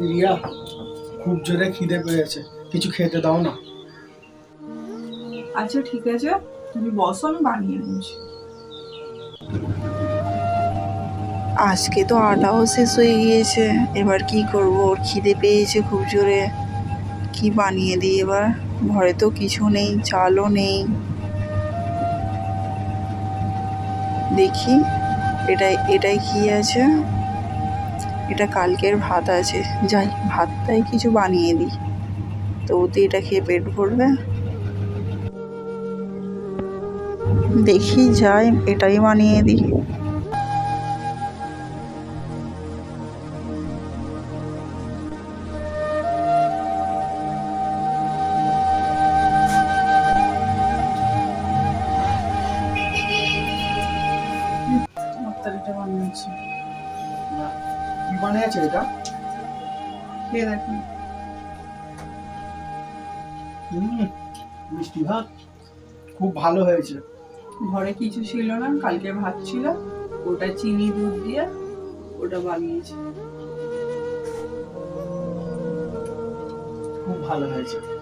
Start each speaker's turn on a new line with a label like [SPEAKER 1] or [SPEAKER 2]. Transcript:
[SPEAKER 1] রিয়া খুব জোরে খিদে পেয়েছে। কিছু খেতে দাও না।
[SPEAKER 2] আচ্ছা ঠিক আছে। তুমি বসো আমি বানিয়ে নিচ্ছি। আজকে তো আটাও শেষ হয়ে গিয়েছে। এবার কি করব? ওর খিদে পেয়েছে খুব জোরে। কি বানিয়ে দিই এবার? ঘরে তো কিছু নেই চালও নেই। দেখি এটাই এটাই কি আছে? এটা কালকের ভাত আছে। যাই, ভাতটাই কিছু বানিয়ে দিই। তো ওতে এটা খেয়ে পেট ভরবে। দেখি, যাই, এটাই বানিয়ে দিই। তরকারিটা
[SPEAKER 1] কি বানিয়েছে এটা?
[SPEAKER 2] খেয়ে দেখি।
[SPEAKER 1] হুম মিষ্টি ভাত। খুব ভালো হয়েছে।
[SPEAKER 2] ঘরে কিছু ছিল না কালকে ভাত ছিল। ওটা চিনি দুধ দিয়ে ওটা বানিয়েছি।
[SPEAKER 1] খুব ভালো হয়েছে।